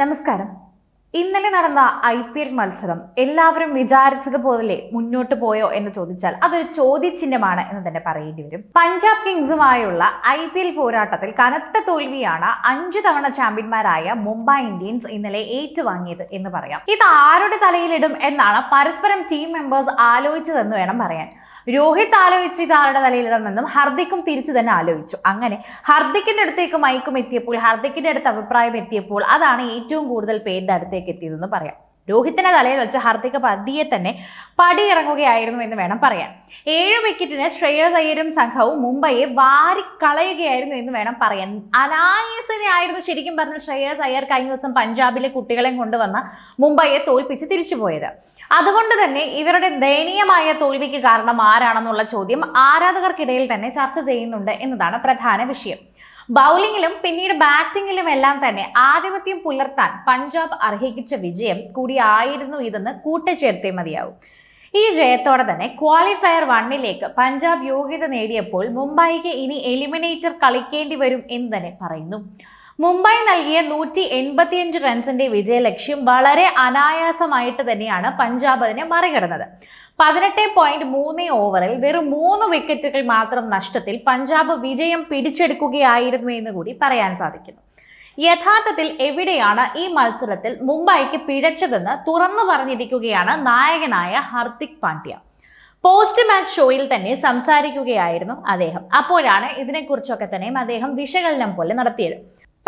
నమస్కారం ഇന്നലെ നടന്ന ഐ പി എൽ മത്സരം എല്ലാവരും വിചാരിച്ചതുപോലെ മുന്നോട്ട് പോയോ എന്ന് ചോദിച്ചാൽ അതൊരു ചോദ്യചിഹ്നമാണ് എന്ന് തന്നെ പറയേണ്ടി വരും. പഞ്ചാബ് കിങ്സുമായുള്ള ഐ പി എൽ പോരാട്ടത്തിൽ കനത്ത തോൽവിയാണ് അഞ്ചു തവണ ചാമ്പ്യന്മാരായ മുംബൈ ഇന്ത്യൻസ് ഇന്നലെ ഏറ്റുവാങ്ങിയത് എന്ന് പറയാം. ഇത് ആരുടെ തലയിലിടും എന്നാണ് പരസ്പരം ടീം മെമ്പേഴ്സ് ആലോചിച്ചതെന്ന് വേണം പറയാൻ. രോഹിത് ആലോചിച്ചു ഇത് ആരുടെ തലയിലിടണമെന്നും ഹർദിക്കും തിരിച്ചു തന്നെ ആലോചിച്ചു. അങ്ങനെ ഹർദിക്കിന്റെ അടുത്തേക്ക് മൈക്കും എത്തിയപ്പോൾ ഹർദിക്കിന്റെ അടുത്ത് അഭിപ്രായം എത്തിയപ്പോൾ അതാണ് ഏറ്റവും കൂടുതൽ പേരുടെ അടുത്തേക്ക് എത്തിയതെന്ന് പറയാം. രോഹിത്തിന്റെ തലയിൽ വെച്ച് ഹാർദിക് പതിയെ തന്നെ പടിയിറങ്ങുകയായിരുന്നു എന്ന് വേണം പറയാൻ. ഏഴ് വിക്കറ്റിന് ശ്രേയസ് അയ്യരും സംഘവും മുംബൈയെ വാരിക്കളയുകയായിരുന്നു എന്ന് വേണം പറയാൻ. അനായസിനെ ആയിരുന്നു ശരിക്കും പറഞ്ഞ ശ്രേയസ് അയ്യർ കഴിഞ്ഞ ദിവസം പഞ്ചാബിലെ കുട്ടികളെ കൊണ്ടുവന്ന മുംബൈയെ തോൽപ്പിച്ച് തിരിച്ചുപോയത്. അതുകൊണ്ട് തന്നെ ഇവരുടെ ദയനീയമായ തോൽവിക്ക് കാരണം ആരാണെന്നുള്ള ചോദ്യം ആരാധകർക്കിടയിൽ തന്നെ ചർച്ച ചെയ്യുന്നുണ്ട് എന്നതാണ് പ്രധാന വിഷയം. ബൗളിങ്ങിലും പിന്നീട് ബാറ്റിങ്ങിലും എല്ലാം തന്നെ ആധിപത്യം പുലർത്താൻ പഞ്ചാബ് അർഹിക്കിച്ച വിജയം കൂടിയായിരുന്നു ഇതെന്ന് കൂട്ടിച്ചേർത്തേ മതിയാവും. ഈ ജയത്തോടെ തന്നെ ക്വാളിഫയർ വണ്ണിലേക്ക് പഞ്ചാബ് യോഗ്യത നേടിയപ്പോൾ മുംബൈക്ക് ഇനി എലിമിനേറ്റർ കളിക്കേണ്ടി വരും എന്ന് തന്നെ പറയുന്നു. മുംബൈ നൽകിയ നൂറ്റി എൺപത്തിയഞ്ച് റൺസിന്റെ വിജയലക്ഷ്യം വളരെ അനായാസമായിട്ട് തന്നെയാണ് പഞ്ചാബ് അതിനെ മറികടന്നത്. പതിനെട്ട് പോയിന്റ് മൂന്ന് ഓവറിൽ വെറും മൂന്ന് വിക്കറ്റുകൾ മാത്രം നഷ്ടത്തിൽ പഞ്ചാബ് വിജയം പിടിച്ചെടുക്കുകയായിരുന്നു എന്ന് കൂടി പറയാൻ സാധിക്കുന്നു. യഥാർത്ഥത്തിൽ എവിടെയാണ് ഈ മത്സരത്തിൽ മുംബൈക്ക് പിഴച്ചതെന്ന് തുറന്നു പറഞ്ഞിരിക്കുകയാണ് നായകനായ ഹർദിക് പാണ്ഡ്യ. പോസ്റ്റ് മാച്ച് ഷോയിൽ തന്നെ സംസാരിക്കുകയായിരുന്നു അദ്ദേഹം. അപ്പോഴാണ് ഇതിനെക്കുറിച്ചൊക്കെ തന്നെയും അദ്ദേഹം വിശകലനം പോലെ നടത്തിയത്.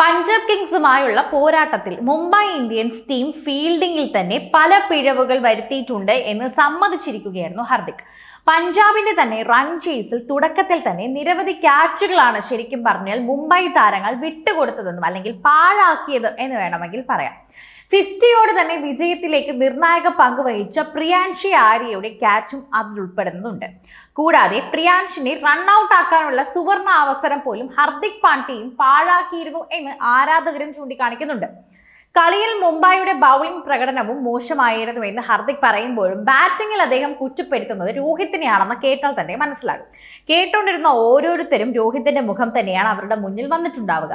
പഞ്ചാബ് കിങ്സുമായുള്ള പോരാട്ടത്തിൽ മുംബൈ ഇന്ത്യൻസ് ടീം ഫീൽഡിംഗിൽ തന്നെ പല പിഴവുകൾ വരുത്തിയിട്ടുണ്ട് എന്ന് സമ്മതിച്ചിരിക്കുകയായിരുന്നു ഹർദിക്. പഞ്ചാബിന്റെ തന്നെ റൺ ചേസിൽ തുടക്കത്തിൽ തന്നെ നിരവധി ക്യാച്ചുകളാണ് ശരിക്കും പറഞ്ഞാൽ മുംബൈ താരങ്ങൾ വിട്ടുകൊടുത്തതെന്നും അല്ലെങ്കിൽ പാഴാക്കിയത് എന്ന് വേണമെങ്കിൽ പറയാം. ഫിഫ്റ്റിയോട് തന്നെ വിജയത്തിലേക്ക് നിർണായക പങ്ക് വഹിച്ച പ്രിയാൻഷി ആര്യയുടെ ക്യാച്ചും അതിൽ ഉൾപ്പെടുന്നുണ്ട്. കൂടാതെ പ്രിയാൻഷിനെ റൺ ഔട്ട് ആക്കാനുള്ള സുവർണ അവസരം പോലും ഹർദിക് പാണ്ഡ്യയും പാഴാക്കിയിരുന്നു എന്ന് ആരാധകരും ചൂണ്ടിക്കാണിക്കുന്നുണ്ട്. കളിയിൽ മുംബൈയുടെ ബൗളിംഗ് പ്രകടനവും മോശമായിരുന്നു എന്ന് ഹർദിക് പറയുമ്പോഴും ബാറ്റിംഗിൽ അദ്ദേഹം കുറ്റപ്പെടുത്തുന്നത് രോഹിത്തിനെയാണെന്ന് കേട്ടാൽ തന്നെ മനസ്സിലാകും. കേട്ടുകൊണ്ടിരുന്ന ഓരോരുത്തരും രോഹിത്തിന്റെ മുഖം തന്നെയാണ് അവരുടെ മുന്നിൽ വന്നിട്ടുണ്ടാവുക.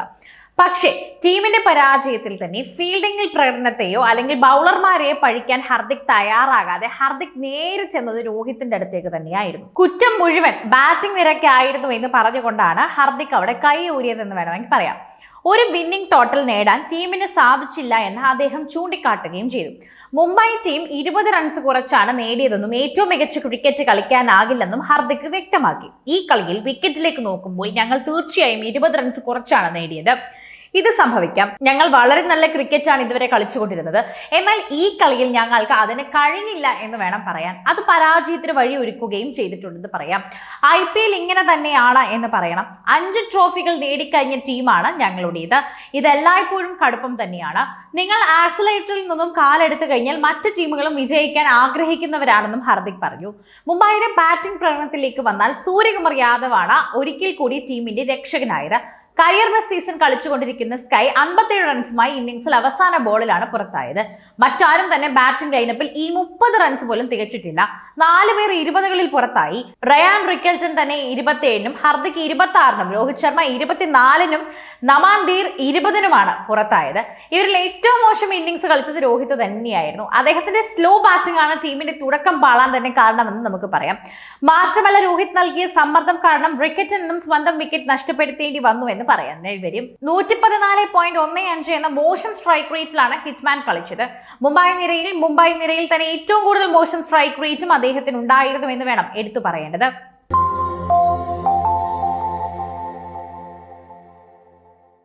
പക്ഷേ ടീമിന്റെ പരാജയത്തിൽ തന്നെ ഫീൽഡിംഗിൽ പ്രകടനത്തെയോ അല്ലെങ്കിൽ ബൗളർമാരെ പഴിക്കാൻ ഹർദിക് തയ്യാറാകാതെ ഹർദിക് നേരെ ചെന്നത് രോഹിത്തിന്റെ അടുത്തേക്ക് തന്നെയായിരുന്നു. കുറ്റം മുഴുവൻ ബാറ്റിംഗ് നിരക്കായിരുന്നു എന്ന് പറഞ്ഞുകൊണ്ടാണ് ഹർദിക് അവിടെ കൈ ഊരിയതെന്ന് വേണമെങ്കിൽ പറയാം. ഒരു വിന്നിംഗ് ടോട്ടൽ നേടാൻ ടീമിന് സാധിച്ചില്ല എന്ന് അദ്ദേഹം ചൂണ്ടിക്കാട്ടുകയും ചെയ്തു. മുംബൈ ടീം ഇരുപത് റൺസ് കുറച്ചാണ് നേടിയതെന്നും ഏറ്റവും മികച്ച ക്രിക്കറ്റ് കളിക്കാനാകില്ലെന്നും ഹർദിക് വ്യക്തമാക്കി. ഈ കളിയിൽ വിക്കറ്റിലേക്ക് നോക്കുമ്പോൾ ഞങ്ങൾ തീർച്ചയായും ഇരുപത് റൺസ് കുറച്ചാണ് നേടിയത്. ഇത് സംഭവിക്കാം. ഞങ്ങൾ വളരെ നല്ല ക്രിക്കറ്റാണ് ഇതുവരെ കളിച്ചുകൊണ്ടിരുന്നത്. എന്നാൽ ഈ കളിയിൽ ഞങ്ങൾക്ക് അതിന് കഴിഞ്ഞില്ല എന്ന് വേണം പറയാൻ. അത് പരാജയത്തിന് വഴി ഒരുക്കുകയും ചെയ്തിട്ടുണ്ടെന്ന് പറയാം. ഐ പി എൽ ഇങ്ങനെ തന്നെയാണ് എന്ന് പറയണം. അഞ്ച് ട്രോഫികൾ നേടിക്കഴിഞ്ഞ ടീമാണ് ഞങ്ങളുടേത്. ഇതെല്ലായ്പ്പോഴും കടുപ്പം തന്നെയാണ്. നിങ്ങൾ ആക്സലേറ്ററിൽ നിന്നും കാലെടുത്തു കഴിഞ്ഞാൽ മറ്റ് ടീമുകളും വിജയിക്കാൻ ആഗ്രഹിക്കുന്നവരാണെന്നും ഹാർദിക് പറഞ്ഞു. മുംബൈയുടെ ബാറ്റിംഗ് പ്രകടനത്തിലേക്ക് വന്നാൽ സൂര്യകുമാർ യാദവാണ് ഒരിക്കൽ കൂടി ടീമിന്റെ രക്ഷകനായത്. കരിയർ ബെസ്റ്റ് സീസൺ കളിച്ചുകൊണ്ടിരിക്കുന്ന സ്കൈ അൻപത്തേഴ് റൺസുമായി ഇന്നിംഗ്സിൽ അവസാന ബോളിലാണ് പുറത്തായത്. മറ്റാരും തന്നെ ബാറ്റിംഗ് ലൈനപ്പിൽ ഈ മുപ്പത് റൺസ് പോലും തികച്ചിട്ടില്ല. നാല് പേർ ഇരുപതുകളിൽ പുറത്തായി. റയാൻ റിക്കൽറ്റൺ തന്നെ ഇരുപത്തിയേഴിനും ഹർദിക് ഇരുപത്തി ആറിനും രോഹിത് ശർമ്മ ഇരുപത്തിനാലിനും നമാൻ ദീർ ഇരുപതിനുമാണ് പുറത്തായത്. ഇവരിൽ ഏറ്റവും മോശം ഇന്നിങ്സ് കളിച്ചത് രോഹിത് തന്നെയായിരുന്നു. അദ്ദേഹത്തിന്റെ സ്ലോ ബാറ്റിംഗ് ആണ് ടീമിന്റെ തുടക്കം പാളാൻ തന്നെ കാരണമെന്ന് നമുക്ക് പറയാം. മാത്രമല്ല രോഹിത് നൽകിയ സമ്മർദ്ദം കാരണം വിക്കറ്റിൽ നിന്നും സ്വന്തം വിക്കറ്റ് നഷ്ടപ്പെടുത്തേണ്ടി വന്നു എന്ന് പറയാൻ വരും നൂറ്റി പതിനാല് പോയിന്റ് ഒന്ന് അഞ്ച് എന്ന മോശം സ്ട്രൈക്ക് റേറ്റിലാണ് ഹിറ്റ്മാൻ കളിച്ചത്. മുംബൈ നിരയിൽ മുംബൈ നിരയിൽ തന്നെ ഏറ്റവും കൂടുതൽ മോശം സ്ട്രൈക്ക് റേറ്റും അദ്ദേഹത്തിന് ഉണ്ടായിരുന്നു എന്ന് വേണം എടുത്തു പറയേണ്ടത്.